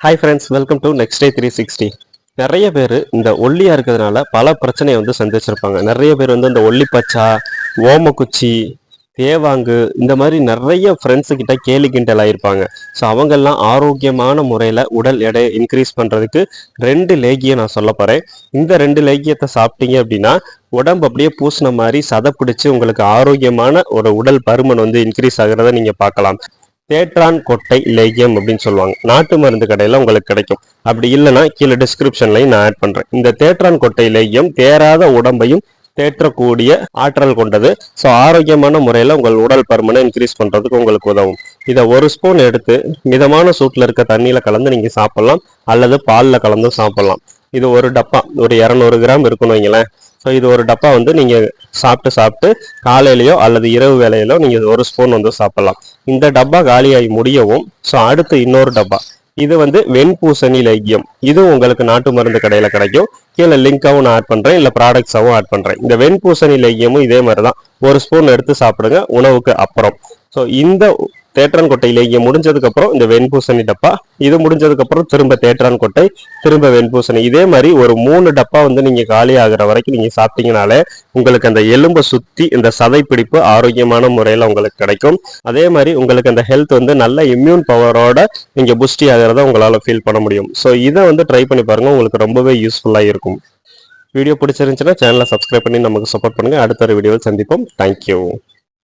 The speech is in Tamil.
Hi friends welcome to next day three sixty நிறைய பேர் இந்த ஒல்லியாக இருக்கிறதுனால பல பிரச்சனையை வந்து சந்திச்சிருப்பாங்க. நிறைய பேர் வந்து இந்த ஒல்லிப்பச்சா ஓமக்குச்சி தேவாங்கு இந்த மாதிரி நிறைய ஃப்ரெண்ட்ஸு கிட்ட கேலி கிண்டல் ஆகிருப்பாங்க ஸோ அவங்கெல்லாம் ஆரோக்கியமான முறையில் உடல் எடையை இன்க்ரீஸ் பண்ணுறதுக்கு ரெண்டு லேகியம் நான் சொல்ல போகிறேன் இந்த ரெண்டு லேகியத்தை சாப்பிட்டீங்க அப்படின்னா உடம்பு அப்படியே பூசின மாதிரி சதை பிடிச்சி உங்களுக்கு ஆரோக்கியமான ஒரு உடல் பருமன் வந்து இன்க்ரீஸ் ஆகிறத நீங்கள் பார்க்கலாம். தேற்றான் கொட்டை லேகியம் அப்படின்னு சொல்லுவாங்க. நாட்டு மருந்து கடையில் உங்களுக்கு கிடைக்கும். அப்படி இல்லைன்னா கீழே டிஸ்கிரிப்ஷன்லையும் நான் ஆட் பண்ணுறேன் இந்த தேற்றான் கொட்டை லேகியம் தேராத உடம்பையும் தேற்றக்கூடிய ஆற்றல் கொண்டது. ஸோ ஆரோக்கியமான முறையில் உங்கள் உடல் பருமனை இன்க்ரீஸ் பண்ணுறதுக்கு உங்களுக்கு உதவும். இதை ஒரு ஸ்பூன் எடுத்து மிதமான சூட்டில் இருக்க தண்ணியில் கலந்து நீங்கள் சாப்பிட்லாம். அல்லது பாலில் கலந்து சாப்பிட்லாம். இது ஒரு டப்பா. ஒரு இரநூறு கிராம் இருக்கணும் வைங்களேன். ஸோ இது ஒரு டப்பா வந்து நீங்கள் சாப்பிட்டு சாப்பிட்டு காலையிலையோ அல்லது இரவு வேலையிலோ நீங்கள் ஒரு ஸ்பூன் வந்து சாப்பிட்லாம். இந்த டப்பா காலியாகி முடியவும் ஸோ அடுத்து இன்னொரு டப்பா. இது வந்து வெண்பூசணி லைக்கியம். இதுவும் உங்களுக்கு நாட்டு மருந்து கடையில் கிடைக்கும். கீழே லிங்காகவும் நான் ஆட் பண்ணுறேன் இல்லை ப்ராடக்ட்ஸாகவும் ஆட் பண்ணுறேன் இந்த வெண்பூசணி லைக்கியமும் இதே மாதிரி தான் ஒரு ஸ்பூன் எடுத்து சாப்பிடுங்க உணவுக்கு அப்புறம். ஸோ இந்த தேற்றான் கொட்டை லேகியம் முடிஞ்சதுக்கு அப்புறம் இந்த வெண்பூசணி டப்பா இது முடிஞ்சதுக்கு அப்புறம் திரும்ப தேற்றான் கொட்டை திரும்ப வெண்பூசணி. இதே மாதிரி ஒரு மூணு டப்பா வந்து நீங்க காலி ஆகிற வரைக்கும் நீங்க சாப்பிட்டீங்கனாலே உங்களுக்கு அந்த எலும்பை சுத்தி இந்த சதை பிடிப்பு ஆரோக்கியமான முறையில உங்களுக்கு கிடைக்கும். அதே மாதிரி உங்களுக்கு அந்த ஹெல்த் வந்து நல்ல இம்யூன் பவரோட நீங்க புஷ்டி ஆகிறத உங்களால ஃபீல் பண்ண முடியும். ஸோ இதை வந்து ட்ரை பண்ணி பாருங்க உங்களுக்கு ரொம்பவே யூஸ்ஃபுல்லா இருக்கும். வீடியோ பிடிச்சிருந்துச்சுன்னா சேனலை சப்ஸ்கிரைப் பண்ணி நமக்கு சப்போர்ட் பண்ணுங்க. அடுத்த ஒரு வீடியோவில் சந்திப்போம். தேங்க்யூ